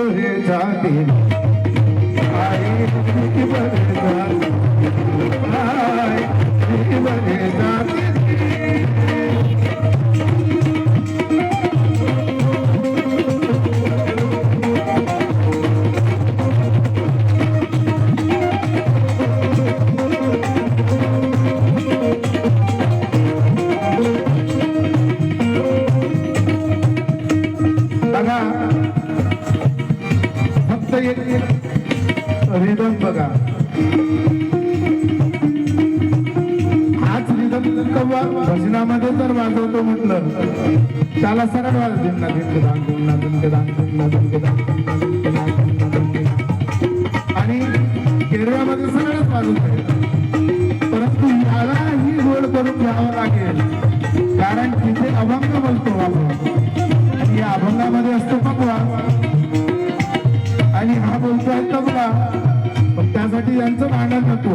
I'm जाती get you out of भजनामध्ये जर वाजवतो म्हटलं. त्याला सरळ वाज ना दिमके दान दिमना दिमके दान दान दिमना दिमके दान दान. आणि केरळामध्ये सरळच वाजवत आहे परंतु याला ही गोड करून घ्यावं लागेल. कारण तिथे अभंग बोलतो आपण. या अभंगामध्ये असतो पकवा आणि हा बोलतो आहे तबला. पण त्यासाठी यांचं भांडण नको.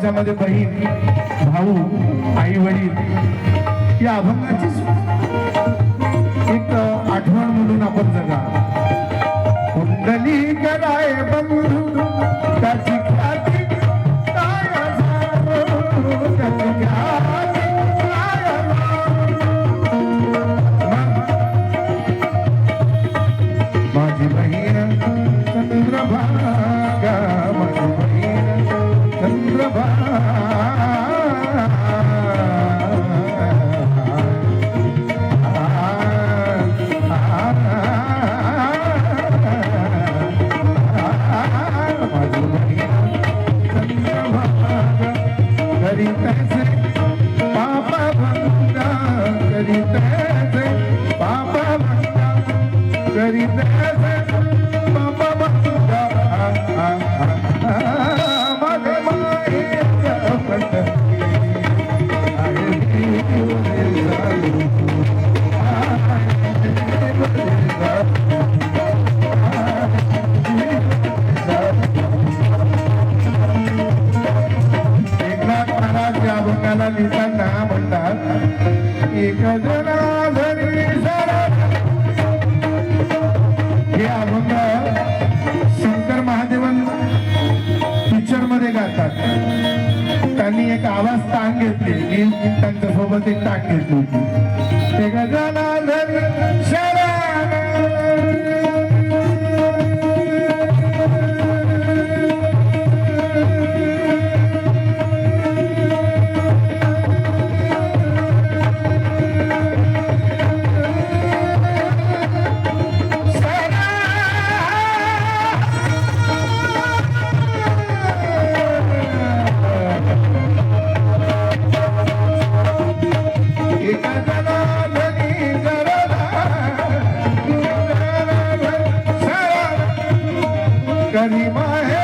त्याच्यामध्ये बहीण भाऊ आई वडील या अभंगाची Very best. ताण घेतली. मी त्यांच्यासोबत एक टांग घेतली होती. करीमा है।